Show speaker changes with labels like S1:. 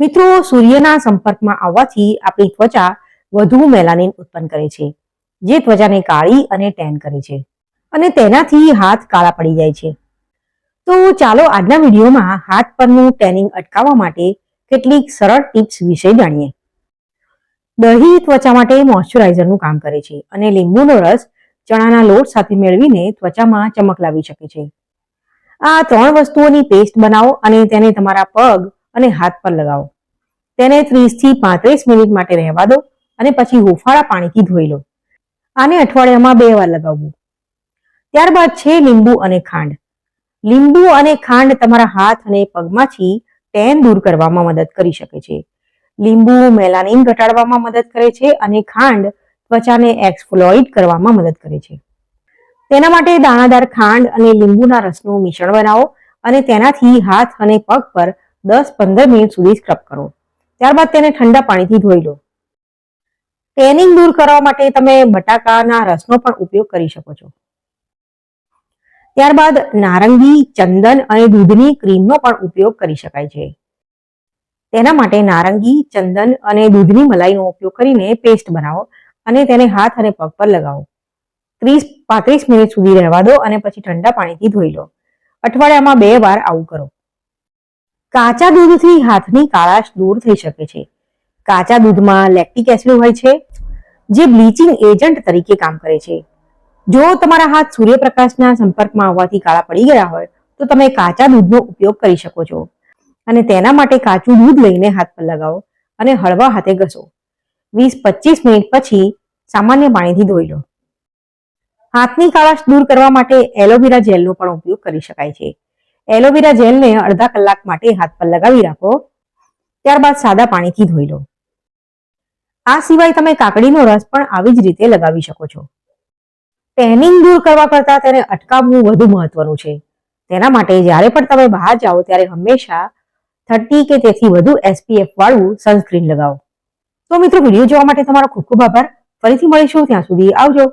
S1: મિત્રો, સૂર્યના સંપર્કમાં આવવાથી આપણી ત્વચા વધુ મેલાનિન ઉત્પન્ન કરે છે, જે ત્વચાને કાળી અને ટેન કરે છે અને તેનાથી હાથ કાળા પડી જાય છે. તો ચાલો આજના વિડીયોમાં હાથ પરનું ટેનિંગ અટકાવવા માટે કેટલીક સરળ ટિપ્સ વિશે જાણીએ. દહીં ત્વચા માટે મોઇશ્ચરાઇઝરનું કામ કરે છે અને લીંબુનો રસ ચણાના લોટ સાથે મેળવીને ત્વચામાં ચમક લાવી શકે છે. આ ત્રણ વસ્તુઓની પેસ્ટ બનાવો અને તેને તમારા પગ અને હાથ પર લગાવો. તેને ત્રીસથી પાંત્રીસ મિનિટ માટે રહેવા દો અને પછી હુંફાળા પાણીથી ધોઈ લો. આને અઠવાડિયામાં બે વાર લગાવવું. ત્યારબાદ છે લીંબુ અને ખાંડ. લીંબુ અને ખાંડ તમારા હાથ અને પગમાંથી ટેન દૂર કરવામાં મદદ કરી શકે છે. લીંબુ મેલાનિન ઘટાડવામાં મદદ કરે છે અને ખાંડ ત્વચાને એક્સફ્લોઇડ કરવામાં મદદ કરે છે. તેના માટે દાણાદાર ખાંડ અને લીંબુના રસનું મિશ્રણ બનાવો અને તેનાથી હાથ અને પગ પર દસ પંદર મિનિટ સુધી સ્ક્રબ કરો. ત્યારબાદ તેને ઠંડા પાણીથી ધોઈ લો. ટેનિંગ દૂર કરવા માટે તમે બટાકાના રસનો પણ ઉપયોગ કરી શકો છો. ત્યારબાદ નારંગી, ચંદન અને દૂધની ક્રીમનો પણ ઉપયોગ કરી શકાય છે. તેના માટે નારંગી, ચંદન અને દૂધની મલાઈનો ઉપયોગ કરીને પેસ્ટ બનાવો અને તેને હાથ અને પગ પર લગાવો. ત્રીસ, પાંત્રીસ મિનિટ સુધી રહેવા દો અને પછી ઠંડા પાણીથી ધોઈ લો. અઠવાડિયામાં બે વાર આવું કરો. કાચા દૂધથી હાથની કાળાશ દૂર થઈ શકે છે. કાચા દૂધમાં લેક્ટિક એસિડ હોય છે, જે બ્લીચિંગ એજન્ટ તરીકે કામ કરે છે. જો તમારા હાથ સૂર્યપ્રકાશના સંપર્કમાં આવવાથી કાળા પડી ગયા હોય, તો તમે કાચા દૂધનો ઉપયોગ કરી શકો છો. અને તેના માટે કાચું દૂધ લઈને હાથ પર લગાવો અને હળવા હાથે ઘસો. વીસ પચીસ મિનિટ પછી સામાન્ય પાણીથી ધોઈ લો. હાથની કાળાશ દૂર કરવા માટે એલોવેરા જેલનો પણ ઉપયોગ કરી શકાય છે. એલોવેરા જેલને અડધા કલાક માટે હાથ પર લગાવી રાખો. ત્યારબાદ સાદા પાણીથી ધોઈ લો. આ સિવાય તમે કાકડીનો રસ પણ આવી જ રીતે લગાવી શકો છો. ટેનિંગ દૂર કરવા કરતાં તેને અટકાવવું વધુ મહત્વનું છે. તેના માટે જ્યારે પણ તમે બહાર જાઓ ત્યારે હંમેશા થર્ટી કે તેથી વધુ એસપીએફ વાળું સનસ્ક્રીન લગાવો. તો મિત્રો, વીડિયો જોવા માટે તમારો ખૂબ ખૂબ આભાર. ફરીથી મળીશું. ત્યાં સુધી આવજો.